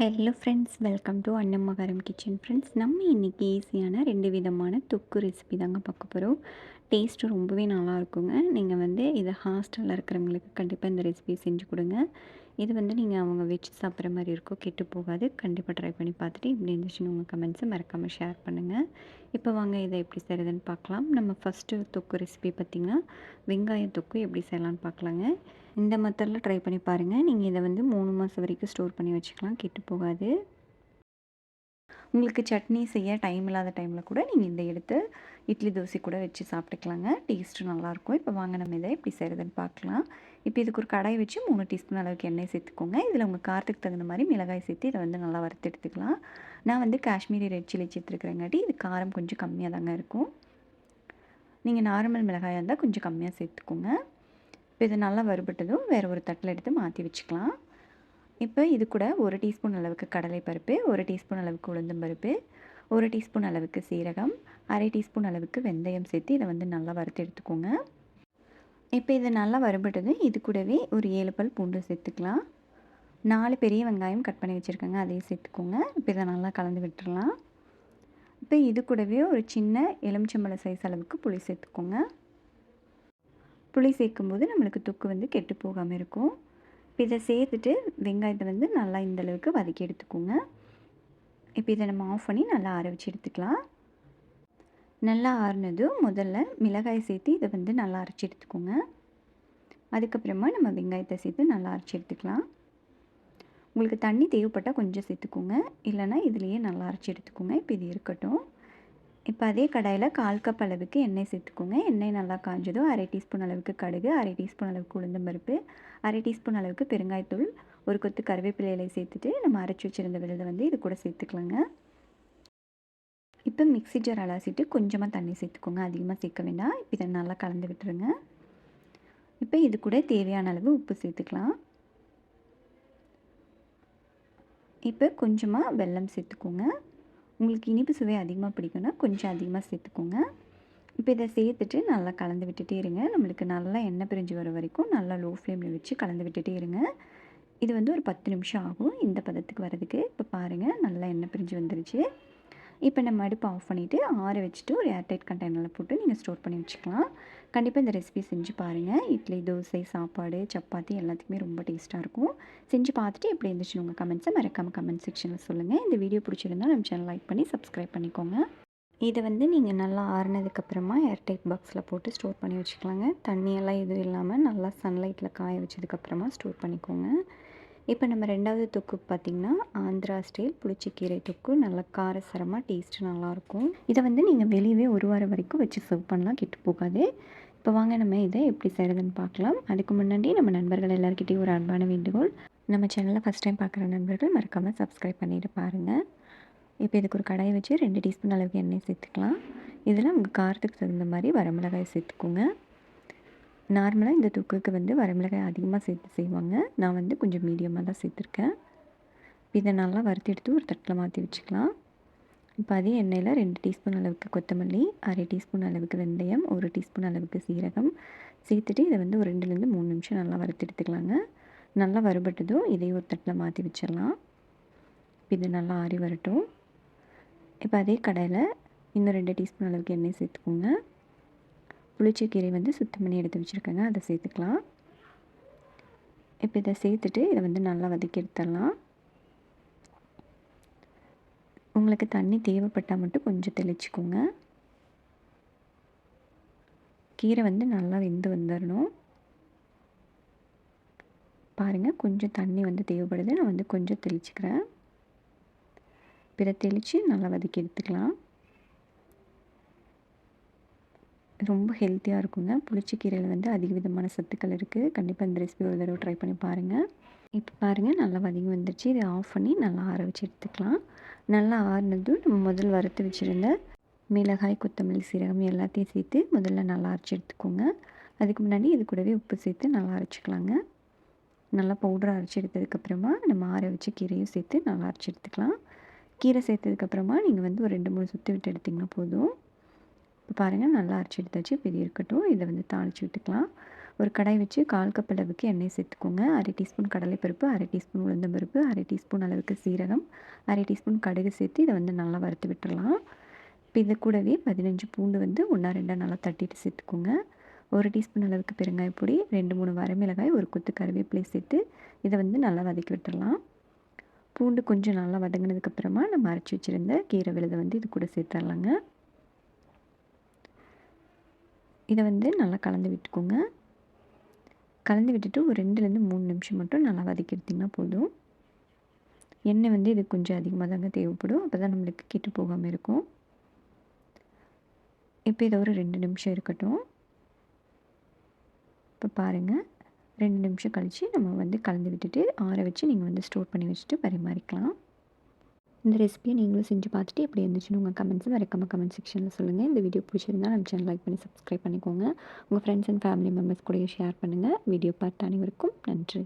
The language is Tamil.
ஹலோ ஃப்ரெண்ட்ஸ் வெல்கம் டு அன்னம்மகாரம் கிச்சன் ஃப்ரெண்ட்ஸ் நம்ம இன்றைக்கி ஈஸியான ரெண்டு விதமான தொக்கு ரெசிபி தாங்க பார்க்க போகிறோம் டேஸ்ட்டு ரொம்பவே நல்லா இருக்குங்க நீங்கள் வந்து இதை ஹாஸ்டலில் இருக்கிறவங்களுக்கு கண்டிப்பாக இந்த ரெசிபி செஞ்சு கொடுங்க. இது வந்து நீங்கள் அவங்க வச்சு சாப்பிட்ற மாதிரி இருக்கும் கெட்டு போகாது. கண்டிப்பாக ட்ரை பண்ணி பார்த்துட்டு இப்படி இருந்துச்சுன்னு உங்கள் கமெண்ட்ஸை மறக்காமல் ஷேர் பண்ணுங்கள் இப்போ வாங்க இதை எப்படி செய்கிறதுன்னு பார்க்கலாம். நம்ம ஃபஸ்ட்டு தொக்கு ரெசிபி பார்த்திங்கன்னா வெங்காய தொக்கு எப்படி செய்யலான்னு பார்க்கலாங்க. இந்த மெத்தடில் ட்ரை பண்ணி பாருங்கள் நீங்கள் இதை வந்து மூணு மாதம் வரைக்கும் ஸ்டோர் பண்ணி வச்சுக்கலாம். கெட்டு போகாது. உங்களுக்கு சட்னி செய்ய டைம் இல்லாத டைமில் கூட நீங்கள் இந்த எடுத்து இட்லி தோசை கூட வச்சு சாப்பிட்டுக்கலாங்க. டேஸ்ட்டு நல்லாயிருக்கும். இப்போ வாங்க நம்ம இதை எப்படி செய்கிறதுன்னு பார்க்கலாம். இப்போ இதுக்கு ஒரு கடாய் வச்சு மூணு டீஸ்பூன் அளவுக்கு எண்ணெய் சேர்த்துக்கோங்க. இதில் உங்கள் காரத்துக்கு தகுந்த மாதிரி மிளகாய் சேர்த்து இதை வந்து நல்லா வறுத்து எடுத்துக்கலாம். நான் வந்து காஷ்மீரி ரெட் சில்லி சேர்த்துருக்குறேங்காட்டி இது காரம் கொஞ்சம் கம்மியாக தாங்க இருக்கும். நீங்கள் நார்மல் மிளகாயாக இருந்தால் கொஞ்சம் கம்மியாக சேர்த்துக்கோங்க. இப்போ இது நல்லா வறுபட்டதும் வேறு ஒரு தட்டில் எடுத்து மாற்றி வச்சுக்கலாம். இப்போ இது கூட ஒரு டீஸ்பூன் அளவுக்கு கடலைப்பருப்பு ஒரு டீஸ்பூன் அளவுக்கு உளுந்தம் பருப்பு ஒரு டீஸ்பூன் அளவுக்கு சீரகம் அரை டீஸ்பூன் அளவுக்கு வெந்தயம் சேர்த்து இதை வந்து நல்லா வறுத்து எடுத்துக்கோங்க. இப்போ இது நல்லா வறுபட்டது இது கூடவே ஒரு ஏழு பல் பூண்டு சேர்த்துக்கலாம். நாலு பெரிய வெங்காயம் கட் பண்ணி வச்சுருக்கேங்க அதையும் சேர்த்துக்கோங்க. இப்போ இதை நல்லா கலந்து விட்டுடலாம் இப்போ இது கூடவே ஒரு சின்ன எலுமிச்சம்பழ சைஸ் அளவுக்கு புளி சேர்த்துக்கோங்க. புளி சேர்க்கும்போது நம்மளுக்கு தொக்கு வந்து கெட்டு போகாமல் இருக்கும். இப்போ இதை சேர்த்துட்டு வெங்காயத்தை வந்து நல்லா இந்தளவுக்கு வதக்கி எடுத்துக்கோங்க. இப்போ இதை நம்ம ஆஃப் பண்ணி நல்லா அரைச்சி வச்சு எடுத்துக்கலாம். நல்லா ஆறுனதும் முதல்ல மிளகாய் சேர்த்து இதை வந்து நல்லா அரைச்சி எடுத்துக்கோங்க. அதுக்கப்புறமா நம்ம வெங்காயத்தை சேர்த்து நல்லா அரைச்சி எடுத்துக்கலாம். உங்களுக்கு தண்ணி தேவைப்பட்டால் கொஞ்சம் சேர்த்துக்கோங்க. இல்லைனா இதுலேயே நல்லா அரைச்சி எடுத்துக்கோங்க. இப்போ இது இருக்கட்டும். இப்போ அதே கடாயில் கால் கப் அளவுக்கு எண்ணெய் சேர்த்துக்கோங்க. எண்ணெய் நல்லா காஞ்சதும் அரை டீஸ்பூன் அளவுக்கு கடுகு அரை டீஸ்பூன் அளவுக்கு உளுந்தம் பருப்பு அரை டீஸ்பூன் அளவுக்கு பெருங்காயத்தூள் ஒரு கொத்து கருவேப்பிலை இலை சேர்த்துட்டு நம்ம அரைச்சி வச்சுருந்த விழுதை வந்து இது கூட சேர்த்துக்கலாங்க. இப்போ மிக்ஸி ஜார் அலாசிட்டு கொஞ்சமாக தண்ணி சேர்த்துக்கோங்க. அதிகமாக சேர்க்க வேண்டாம். இப்போ இதை நல்லா கலந்து விட்டுருங்க. இப்போ இது கூட தேவையான அளவு உப்பு சேர்த்துக்கலாம். இப்போ கொஞ்சமாக வெல்லம் சேர்த்துக்கோங்க. உங்களுக்கு இனிப்பு சுவை அதிகமாக பிடிக்கும்னா கொஞ்சம் அதிகமாக சேர்த்துக்கோங்க. இப்போ இதை சேர்த்துட்டு நல்லா கலந்து விட்டுட்டே இருங்க. நம்மளுக்கு நல்லா எண்ணெய் பிரிஞ்சு வர வரைக்கும் நல்லா லோ ஃப்ளேமில் வச்சு கலந்து விட்டுட்டே இருங்க. இது வந்து ஒரு பத்து நிமிஷம் ஆகும். இந்த பதத்துக்கு வரதுக்கு இப்போ பாருங்கள் நல்லா எண்ணெய் பிரிஞ்சு வந்துருச்சு. இப்போ நம்ம அடுப்பு ஆஃப் பண்ணிவிட்டு ஆற வச்சுட்டு ஒரு ஏர்டைட் கண்டெய்னரில் போட்டு நீங்கள் ஸ்டோர் பண்ணி வச்சுக்கலாம். கண்டிப்பாக இந்த ரெசிபி செஞ்சு பாருங்கள் இட்லி தோசை சாப்பாடு சப்பாத்தி எல்லாத்துக்குமே ரொம்ப டேஸ்ட்டாக இருக்கும். செஞ்சு பார்த்துட்டு எப்படி இருந்துச்சு உங்கள் கமெண்ட்ஸை மறக்காமல் கமெண்ட் செக்ஷனில் சொல்லுங்கள் இந்த வீடியோ பிடிச்சிருந்தால் நம்ம சேனல் லைக் பண்ணி சப்ஸ்கிரைப் பண்ணிக்கோங்க. இதை வந்து நீங்கள் நல்லா ஆறுனதுக்கப்புறமா ஏர்டைட் பாக்ஸில் போட்டு ஸ்டோர் பண்ணி வச்சுக்கலாங்க. தண்ணியெல்லாம் எதுவும் இல்லாமல் நல்லா சன்லைட்டில் காய வச்சதுக்கப்புறமா ஸ்டோர் பண்ணிக்கோங்க. இப்போ நம்ம ரெண்டாவது தொக்கு பார்த்திங்கன்னா ஆந்திரா ஸ்டைல் புளிச்சக்கீரை தொக்கு. நல்லா காரசரமாக டேஸ்ட்டு நல்லாயிருக்கும். இதை வந்து நீங்கள் வெளியவே ஒரு வாரம் வரைக்கும் வச்சு சர்வ் பண்ணலாம் கெட்டு போகாது. இப்போ வாங்க நம்ம இதை எப்படி செய்கிறதுன்னு பார்க்கலாம். அதுக்கு முன்னாடி நம்ம நண்பர்கள் எல்லாருக்கிட்டையும் ஒரு அன்பான வேண்டுகோள். நம்ம சேனலில் ஃபஸ்ட் டைம் பார்க்குற நண்பர்கள் மறக்காமல் சப்ஸ்கிரைப் பண்ணிட்டு பாருங்கள் இப்போ இதுக்கு ஒரு கடாயை வச்சு ரெண்டு டீஸ்பூன் அளவுக்கு எண்ணெய் சேர்த்துக்கலாம். இதில் உங்கள் காரத்துக்கு தகுந்த மாதிரி வரமிளகாய் சேர்த்துக்கோங்க. நார்மலாக இந்த தொக்குக்கு வந்து வரமிளகாய் அதிகமாக சேர்த்து செய்வாங்க. நான் வந்து கொஞ்சம் மீடியமாக தான் சேர்த்துருக்கேன். இதை நல்லா வறுத்து எடுத்து ஒரு தட்டில் மாற்றி வச்சுக்கலாம். இப்போ அதே எண்ணெயில் ரெண்டு டீஸ்பூன் அளவுக்கு கொத்தமல்லி அரை டீஸ்பூன் அளவுக்கு வெந்தயம் ஒரு டீஸ்பூன் அளவுக்கு சீரகம் சேர்த்துட்டு இதை வந்து ஒரு ரெண்டுலேருந்து மூணு நிமிஷம் நல்லா வறுத்து எடுத்துக்கலாங்க. நல்லா வறுபட்டதும் இதையும் ஒரு தட்டில் மாற்றி வச்சிடலாம். இது நல்லா ஆறி வரட்டும். இப்போ அதே கடையில் இன்னும் ரெண்டு டீஸ்பூன் அளவுக்கு எண்ணெய் சேர்த்துக்கோங்க. புளிச்சக்கீரை வந்து சுத்தம் பண்ணி எடுத்து வச்சுருக்கேங்க. அதை சேர்த்துக்கலாம். இப்போ இதை சேர்த்துட்டு இதை வந்து நல்லா வதக்கி எடுத்துடலாம். உங்களுக்கு தண்ணி தேவைப்பட்டால் மட்டும் கொஞ்சம் தெளிச்சுக்கோங்க. கீரை வந்து நல்லா வெந்து வந்துடணும் பாருங்கள் கொஞ்சம் தண்ணி வந்து தேவைப்படுது. நான் வந்து கொஞ்சம் தெளிச்சுக்கிறேன். இதை தெளித்து நல்லா வதக்கி எடுத்துக்கலாம். ரொம்ப ஹெல்த்தியாக இருக்குங்க. புளிச்சக்கீரையில் வந்து அதிக விதமான சத்துக்கள் இருக்குது கண்டிப்பாக இந்த ரெசிபி ஒரு தடவை ட்ரை பண்ணி பாருங்கள் இப்போ பாருங்கள் நல்லா வதங்கி வந்துடுச்சு இதை ஆஃப் பண்ணி நல்லா ஆற வச்சு எடுத்துக்கலாம். நல்லா ஆறினதும் நம்ம முதல் வறுத்து வச்சுருந்த மிளகாய் கொத்தமல்லி சீரகம் எல்லாத்தையும் சேர்த்து முதல்ல நல்லா அரைச்சி எடுத்துக்கோங்க. அதுக்கு முன்னாடி இது கூடவே உப்பு சேர்த்து நல்லா அரைச்சிக்கலாங்க. நல்லா பவுடர் அரைச்சி எடுத்ததுக்கப்புறமா நம்ம ஆற வச்சு கீரையும் சேர்த்து நல்லா அரைச்சி எடுத்துக்கலாம். கீரை சேர்த்ததுக்கப்புறமா நீங்கள் வந்து ஒரு ரெண்டு மூணு சுற்றி விட்டு எடுத்திங்கன்னா போதும். இப்போ பாருங்கள் நல்லா அரைச்சி எடுத்தாச்சு. இப்போ இது இருக்கட்டும். இதை வந்து தாளித்து விட்டுக்கலாம். ஒரு கடாய் வச்சு கால் கப் அளவுக்கு எண்ணெய் சேர்த்துக்கோங்க. அரை டீஸ்பூன் கடலைப்பருப்பு அரை டீஸ்பூன் உளுந்தம்பருப்பு அரை டீஸ்பூன் அளவுக்கு சீரகம் அரை டீஸ்பூன் கடுகு சேர்த்து இதை வந்து நல்லா வறுத்து விட்டுடலாம் இப்போ இது கூடவே பதினஞ்சு பூண்டு வந்து ஒன்றா ரெண்டாக நல்லா தட்டிட்டு சேர்த்துக்கோங்க. ஒரு டீஸ்பூன் அளவுக்கு பெருங்காய பொடி ரெண்டு மூணு வரமிளகாய் ஒரு கொத்து கருவேப்பிலை சேர்த்து இதை வந்து நல்லா வதக்கி விட்டுடலாம் பூண்டு கொஞ்சம் நல்லா வதங்கினதுக்கப்புறமா நம்ம அரைச்சி வச்சுருந்த கீரை விழுதை வந்து இது கூட சேர்த்துடலாங்க இதை வந்து நல்லா கலந்து விட்டுக்கோங்க. கலந்து விட்டுட்டு ஒரு ரெண்டுலேருந்து மூணு நிமிஷம் மட்டும் நல்லா வதக்கி எடுத்திங்கன்னா போதும். எண்ணெய் வந்து இது கொஞ்சம் அதிகமாக தாங்க தேவைப்படும். அப்போ தான் நம்மளுக்கு கெட்டு போகாமல் இருக்கும். இப்போ இதை ஒரு ரெண்டு நிமிஷம் இருக்கட்டும். இப்போ பாருங்கள் ரெண்டு நிமிஷம் கழித்து நம்ம வந்து கலந்து விட்டுட்டு ஆற வச்சு நீங்கள் வந்து ஸ்டோர் பண்ணி வச்சுட்டு பரிமாறிக்கலாம். இந்த ரெசிபியை நீங்களும் செஞ்சு பார்த்துட்டு எப்படி இருந்துச்சுன்னு உங்கள் கமெண்ட்ஸை மறக்காமல் கமெண்ட் செக்ஷனில் சொல்லுங்கள் இந்த வீடியோ பிடிச்சிருந்தா நம்ம சேனல் லைக் பண்ணி சப்ஸ்கிரைப் பண்ணிக்கோங்க. உங்கள் ஃப்ரெண்ட்ஸ் அண்ட் ஃபேமிலி மெம்பர்ஸ் கூட ஷேர் பண்ணுங்கள் வீடியோ பார்த்த அனைவருக்கும் நன்றி.